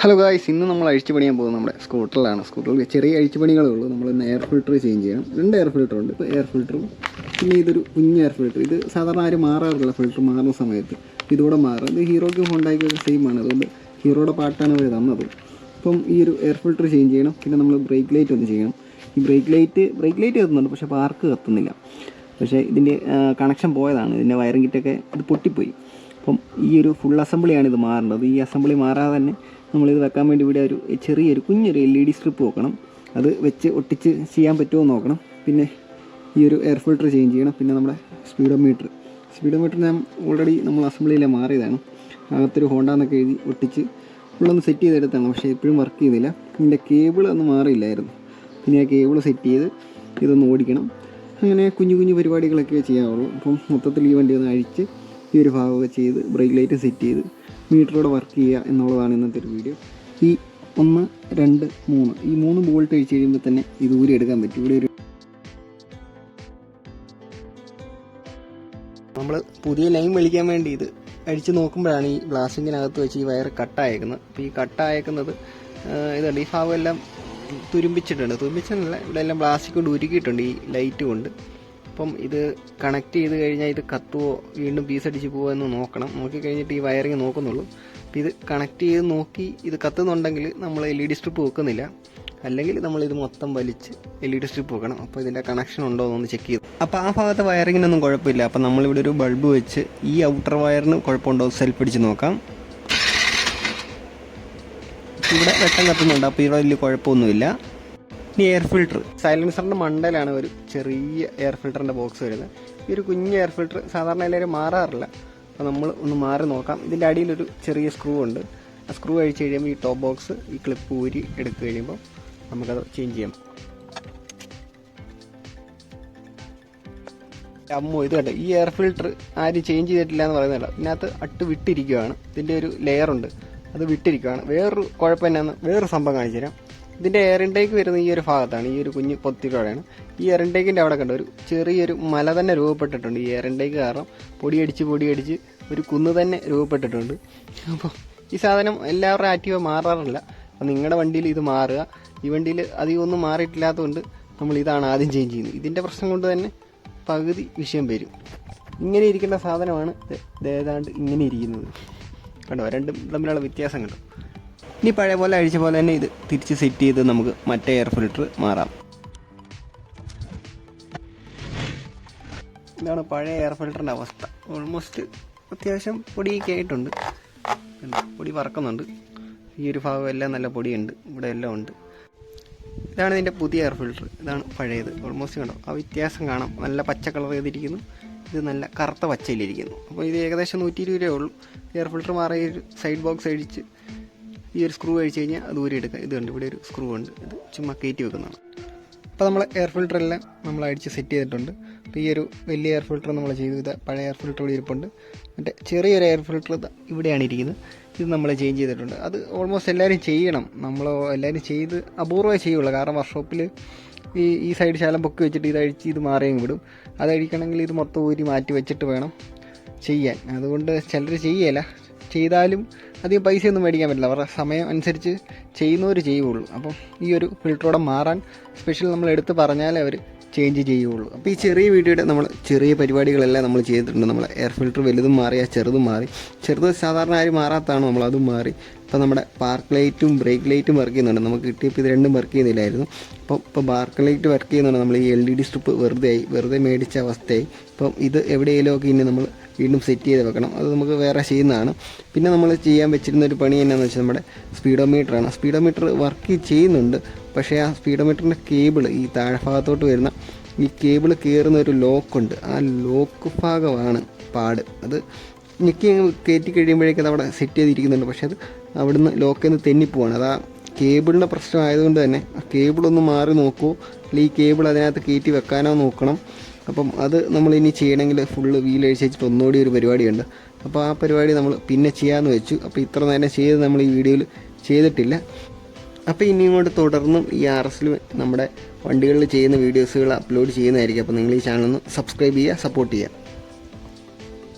Hello guys ഇന്ന് നമ്മൾ അഴിച്ചു പണിയാൻ പോകുന്നത് നമ്മുടെ സ്കൂട്ടറിലാണ് സ്കൂട്ടറിൽ ചെറിയ അഴിച്ചു പണികളേ ഉള്ളൂ. നമ്മൾ ഇന്ന് എയർ ഫിൽറ്റർ ചേഞ്ച് ചെയ്യണം. രണ്ട് എയർ ഫിൽറ്റർ ഉണ്ട്. ഇപ്പോൾ എയർ ഫിൽറ്ററും പിന്നെ ഇതൊരു കുഞ്ഞ് എയർ ഫിൽറ്റർ ഇത് സാധാരണ ആരും മാറാറില്ല ഫിൽറ്റർ മാറുന്ന സമയത്ത്. ഇതൂടെ മാറും. ഇത് ഹീറോയ്ക്കും ഹോണ്ടായിക്കൊക്കെ സെയിം ആണ്. അതുകൊണ്ട് ഹീറോയുടെ പാട്ടാണ് അവർ തന്നത്. അപ്പം ഈ ഒരു എയർ ഫിൽറ്റർ ചേഞ്ച് ചെയ്യണം. പിന്നെ നമ്മൾ ബ്രേക്ക് ലൈറ്റ് ഒന്ന് ചെയ്യണം. ഈ ബ്രേക്ക് ലൈറ്റ് ബ്രേക്ക് ലൈറ്റ് കത്തുന്നുണ്ട് പക്ഷേ പാർക്ക് കത്തുന്നില്ല. പക്ഷേ ഇതിന്റെ കണക്ഷൻ പോയതാണ്. ഇതിന്റെ വയറിംഗ് കിറ്റൊക്കെ ഇത് പൊട്ടിപ്പോയി. അപ്പം ഈ ഒരു ഫുൾ അസംബ്ലിയാണ് ഇത് മാറേണ്ടത്. ഈ അസംബ്ലി മാറാതെ തന്നെ നമ്മളിത് വെക്കാൻ വേണ്ടി ഇവിടെ ഒരു ചെറിയൊരു കുഞ്ഞൊരു എൽ ഇ ഡി സ്ട്രിപ്പ് വെക്കണം. അത് വെച്ച് ഒട്ടിച്ച് ചെയ്യാൻ പറ്റുമോ നോക്കണം. പിന്നെ ഈ ഒരു എയർ ഫിൽട്ടർ ചേഞ്ച് ചെയ്യണം. പിന്നെ നമ്മുടെ സ്പീഡോമീറ്റർ സ്പീഡോമീറ്റർ ഞാൻ ഓൾറെഡി നമ്മൾ അസംബ്ലിയിലെ മാറിയതാണ്. അകത്തൊരു ഹോണ്ട എന്നൊക്കെ എഴുതി ഒട്ടിച്ച് ഫുള്ളൊന്ന് സെറ്റ് ചെയ്തെടുത്താണ്. പക്ഷേ ഇപ്പോഴും വർക്ക് ചെയ്യുന്നില്ല ഇതിന്റെ കേബിൾ ഒന്ന് മാറിയില്ലായിരുന്നു. പിന്നെ ആ കേബിൾ സെറ്റ് ചെയ്ത് ഇതൊന്ന് ഓടിക്കണം. അങ്ങനെ കുഞ്ഞു കുഞ്ഞു പരിപാടികളൊക്കെ ചെയ്യാവുള്ളൂ അപ്പം മൊത്തത്തിൽ ഈ വണ്ടി ഒന്ന് അഴിച്ച് ഈ ഒരു ഭാഗമൊക്കെ ചെയ്ത് ബ്രേക്ക് ലൈറ്റ് സെറ്റ് ചെയ്ത് മീറ്ററോടെ വർക്ക് ചെയ്യുക എന്നുള്ളതാണ് ഇന്നത്തെ ഒരു വീഡിയോ. ഈ ഒന്ന് രണ്ട് മൂന്ന്. ഈ മൂന്ന് ബോൾട്ട് കഴിച്ച് കഴിയുമ്പോൾ തന്നെ ഇത് ഊരി എടുക്കാൻ പറ്റും. ഇവിടെ ഒരു നമ്മൾ പുതിയ ലൈൻ വിളിക്കാൻ വേണ്ടി ഇത് അടിച്ച് നോക്കുമ്പോഴാണ് ഈ ബ്ലാസ്റ്റിങ്ങിനകത്ത് വെച്ച് ഈ വയർ കട്ടായേക്കുന്നത്. അപ്പോൾ ഈ കട്ടായേക്കുന്നത് ഇതുണ്ട്. ഈ ഭാഗം എല്ലാം തുരുമ്പിച്ചിട്ടുണ്ട്. തുരുമ്പിച്ചല്ല ഇവിടെ എല്ലാം പ്ലാസ്റ്റിക് കൊണ്ട് ഉരുക്കിയിട്ടുണ്ട് ഈ ലൈറ്റ് കൊണ്ട്. അപ്പം ഇത് കണക്ട് ചെയ്ത് കഴിഞ്ഞാൽ ഇത് കത്തുവോ വീണ്ടും പീസ് അടിച്ച് പോവോ എന്ന് നോക്കണം. നോക്കി കഴിഞ്ഞിട്ട് ഈ വയറിങ് നോക്കുന്നുള്ളൂ. അപ്പോൾ ഇത് കണക്ട് ചെയ്ത് നോക്കി ഇത് കത്തുന്നുണ്ടെങ്കിൽ നമ്മൾ എൽ ഇ ഡി സ്ട്രിപ്പ് വെക്കുന്നില്ല. അല്ലെങ്കിൽ നമ്മൾ ഇത് മൊത്തം വലിച്ച് എൽ ഇ ഡി സ്ട്രിപ്പ് വെക്കണം. അപ്പോൾ ഇതിന്റെ കണക്ഷൻ ഉണ്ടോ എന്നൊന്ന് ചെക്ക് ചെയ്തു അപ്പോൾ ആ ഭാഗത്തെ വയറിങ്ങിനൊന്നും കുഴപ്പമില്ല. അപ്പോൾ നമ്മളിവിടെ ഒരു ബൾബ് വെച്ച് ഈ ഔട്ടർ വയറിന് കുഴപ്പമുണ്ടോ സെൽഫ് അടിച്ച് നോക്കാം. ഇവിടെ വെട്ടം കത്തുന്നുണ്ട്. അപ്പോൾ ഇവിടെ വലിയ കുഴപ്പമൊന്നുമില്ല. ഇനി എയർ ഫിൽട്ടർ സൈലൻസറിന്റെ മണ്ടയിലാണ് ഒരു ചെറിയ എയർ ഫിൽറ്ററിന്റെ ബോക്സ് വരുന്നത്. ഈ ഒരു കുഞ്ഞ് എയർ ഫിൽറ്റർ സാധാരണ എല്ലാവരും മാറാറില്ല. അപ്പോൾ നമ്മൾ ഒന്ന് മാറി നോക്കാം. ഇതിന്റെ അടിയിലൊരു ചെറിയ സ്ക്രൂ ഉണ്ട്. ആ സ്ക്രൂ അഴിച്ച് കഴിയുമ്പോൾ ഈ ടോപ്പ് ബോക്സ് ഈ ക്ലിപ്പ് ഊരി എടുത്തു കഴിയുമ്പോൾ നമുക്കത് ചേഞ്ച് ചെയ്യാം. അമ്മോ ഇത് കണ്ടോ? ഈ എയർ ഫിൽറ്റർ ആരും ചേഞ്ച് ചെയ്തിട്ടില്ല എന്ന് പറയുന്നില്ല ഇതിനകത്ത് അട്ട് വിട്ടിരിക്കുകയാണ് ഇതിന്റെ ഒരു ലെയർ ഉണ്ട്. അത് വിട്ടിരിക്കുകയാണ് വേറൊരു കുഴപ്പം എന്നാന്ന് വേറൊരു സംഭവം കാണിച്ചു തരാം. ഇതിന്റെ എയർ ഇൻടേക്ക് വരുന്ന ഈ ഒരു ഭാഗത്താണ് ഈ ഒരു കുഞ്ഞ് പൊത്തിയിലൂടെയാണ് ഈ എയർ ഇൻടേക്കിന്റെ അവിടെ കണ്ട ഒരു ചെറിയൊരു മല തന്നെ രൂപപ്പെട്ടിട്ടുണ്ട്. ഈ എയർ ഇൻടേക്ക് കാരണം പൊടിയടിച്ച് പൊടിയടിച്ച് ഒരു കുന്ന് തന്നെ രൂപപ്പെട്ടിട്ടുണ്ട്. അപ്പോൾ ഈ സാധനം എല്ലാവരുടെയും ആക്റ്റീവ് മാറാറില്ല. അപ്പോൾ നിങ്ങളുടെ വണ്ടിയിൽ ഇത് മാറുക. ഈ വണ്ടിയിൽ അധികം ഒന്നും മാറിയിട്ടില്ലാത്തതുകൊണ്ട് നമ്മൾ ഇതാണ് ആദ്യം ചേഞ്ച് ചെയ്യുന്നത്. ഇതിന്റെ പ്രശ്നം കൊണ്ട് തന്നെ പകുതി വിഷയം വരും. ഇങ്ങനെ ഇരിക്കുന്ന സാധനമാണ് ഏതാണ്ട് ഇങ്ങനെ ഇരിക്കുന്നത്. കണ്ടോ രണ്ടും തമ്മിലുള്ള വ്യത്യാസം കണ്ടോ? ഇനി പഴയ പോലെ അഴിച്ച പോലെ തന്നെ ഇത് തിരിച്ച് സെറ്റ് ചെയ്ത് നമുക്ക് മറ്റേ എയർ ഫിൽറ്റർ മാറാം. ഇതാണ് പഴയ എയർ ഫിൽറ്ററിന്റെ അവസ്ഥ. ഓൾമോസ്റ്റ് അത്യാവശ്യം പൊടിയൊക്കെ ആയിട്ടുണ്ട്? പൊടി പറക്കുന്നുണ്ട് ഈ ഒരു ഭാഗം എല്ലാം നല്ല പൊടിയുണ്ട്. ഇവിടെ എല്ലാം ഉണ്ട്. ഇതാണ് ഇതിന്റെ പുതിയ എയർ ഫിൽറ്റർ ഇതാണ് പഴയത്. ഓൾമോസ്റ്റ് കണ്ടോ? ആ വ്യത്യാസം കാണാം. നല്ല പച്ച കളർ ചെയ്തിരിക്കുന്നു. ഇത് നല്ല കറുത്ത പച്ചയിലിരിക്കുന്നു. അപ്പോൾ ഇത് ഏകദേശം നൂറ്റി ഇരുപത് രൂപയേ ഉള്ളൂ. എയർ ഫിൽറ്റർ മാറി സൈഡ് ബോക്സ് അഴിച്ച് ഈ ഒരു സ്ക്രൂ കഴിച്ച് കഴിഞ്ഞാൽ അത് ഊരി എടുക്കുക. ഇത് ഇവിടെ ഒരു സ്ക്രൂ ഉണ്ട്. ഇത് ചുമ്മാ കയറ്റി വെക്കുന്നതാണ്. അപ്പോൾ നമ്മൾ എയർ ഫിൽറ്റർ എല്ലാം നമ്മൾ അടിച്ച് സെറ്റ് ചെയ്തിട്ടുണ്ട്. അപ്പോൾ ഈ ഒരു വലിയ എയർ ഫിൽറ്റർ നമ്മൾ ചെയ്തു. ഇത് പഴയ എയർ ഫിൽറ്റർ ഇവിടെ ഇരിപ്പുണ്ട്. മറ്റേ ചെറിയൊരു എയർ ഫിൽറ്റർ ഇവിടെയാണ് ഇരിക്കുന്നത്. ഇത് നമ്മൾ ചേഞ്ച് ചെയ്തിട്ടുണ്ട്. അത് ഓൾമോസ്റ്റ് എല്ലാവരും ചെയ്യണം. നമ്മൾ എല്ലാവരും ചെയ്ത് അപൂർവമേ ചെയ്യുള്ളൂ. കാരണം വർക്ക്ഷോപ്പിൽ ഈ ഈ സൈഡ് ശാലം പൊക്കി വെച്ചിട്ട് ഇത് അഴിച്ച് ഇത് മാറിയും വിടും. അത് അഴിക്കണമെങ്കിൽ ഇത് മൊത്തം ഊരി മാറ്റി വെച്ചിട്ട് വേണം ചെയ്യാൻ. അതുകൊണ്ട് ചിലർ ചെയ്യല. ചെയ്താലും അധികം പൈസയൊന്നും മേടിക്കാൻ പറ്റില്ല. അവരുടെ സമയം അനുസരിച്ച് ചെയ്യുന്നവർ ചെയ്യുള്ളൂ അപ്പോൾ ഈ ഒരു ഫിൽറ്ററോടെ മാറാൻ സ്പെഷ്യൽ നമ്മൾ എടുത്ത് പറഞ്ഞാലേ അവർ ചേഞ്ച് ചെയ്യുള്ളൂ അപ്പോൾ ഈ ചെറിയ വീഡിയോയുടെ നമ്മൾ ചെറിയ പരിപാടികളെല്ലാം നമ്മൾ ചെയ്തിട്ടുണ്ട്. നമ്മൾ എയർ ഫിൽറ്റർ വലുതും മാറി ആ ചെറുതും മാറി. ചെറുത് സാധാരണ ആരും മാറാത്തതാണ് നമ്മൾ അതും മാറി. ഇപ്പോൾ നമ്മുടെ പാർക്ക് ലൈറ്റും ബ്രേക്ക് ലൈറ്റും വർക്ക് ചെയ്യുന്നുണ്ട്. നമുക്ക് കിട്ടിയപ്പോൾ ഇത് രണ്ടും വർക്ക് ചെയ്യുന്നില്ലായിരുന്നു. അപ്പോൾ ഇപ്പോൾ പാർക്ക് ലൈറ്റ് വർക്ക് ചെയ്യുന്നുണ്ട്. നമ്മൾ ഈ എൽ ഇ ഡി സ്ട്രിപ്പ് വെറുതെ ആയി വെറുതെ മേടിച്ച അവസ്ഥയായി. ഇപ്പം ഇത് എവിടെയെങ്കിലുമൊക്കെ ഇനി നമ്മൾ വീണ്ടും സെറ്റ് ചെയ്ത് വെക്കണം. അത് നമുക്ക് വേറെ ചെയ്യുന്നതാണ്. പിന്നെ നമ്മൾ ചെയ്യാൻ വെച്ചിരുന്ന ഒരു പണി എന്നാന്ന് വെച്ചാൽ നമ്മുടെ സ്പീഡോമീറ്ററാണ് സ്പീഡോമീറ്റർ വർക്ക് ചെയ്യുന്നുണ്ട്. പക്ഷേ ആ സ്പീഡോമീറ്ററിന്റെ കേബിൾ ഈ താഴ്ഭാഗത്തോട്ട് വരുന്ന ഈ കേബിൾ കയറുന്ന ഒരു ലോക്കുണ്ട് ആ ലോക്ക് ഭാഗമാണ് പാട്. അത് ഞെക്കി കയറ്റി കഴിയുമ്പോഴേക്കും അവിടെ സെറ്റ് ചെയ്തിരിക്കുന്നുണ്ട്. പക്ഷേ അത് അവിടുന്ന് ലോക്കിൽ നിന്ന് തെന്നിപ്പോവാണ്. അത് ആ കേബിളിന്റെ പ്രശ്നമായതുകൊണ്ട് തന്നെ ആ കേബിളൊന്ന് മാറി നോക്കൂ. അല്ലെങ്കിൽ ഈ കേബിൾ അതിനകത്ത് കയറ്റി വെക്കാനോ നോക്കണം. അപ്പം അത് നമ്മൾ ഇനി ചെയ്യണമെങ്കിൽ ഫുള്ള് വീലഴിച്ച് വെച്ചിട്ട് ഒന്നുകൂടി ഒരു പരിപാടിയുണ്ട്. അപ്പോൾ ആ പരിപാടി നമ്മൾ പിന്നെ ചെയ്യാമെന്ന് വെച്ചു. അപ്പോൾ ഇത്ര നേരം ചെയ്ത് നമ്മൾ ഈ വീഡിയോയിൽ ചെയ്തിട്ടില്ല. അപ്പോൾ ഇനി ഇങ്ങോട്ട് തുടർന്നും ഈ ആർ എസിൽ നമ്മുടെ വണ്ടികളിൽ ചെയ്യുന്ന വീഡിയോസുകൾ അപ്ലോഡ് ചെയ്യുന്നതായിരിക്കും. അപ്പോൾ നിങ്ങൾ ഈ ചാനൽ ഒന്ന് സബ്സ്ക്രൈബ് ചെയ്യുക സപ്പോർട്ട് ചെയ്യുക.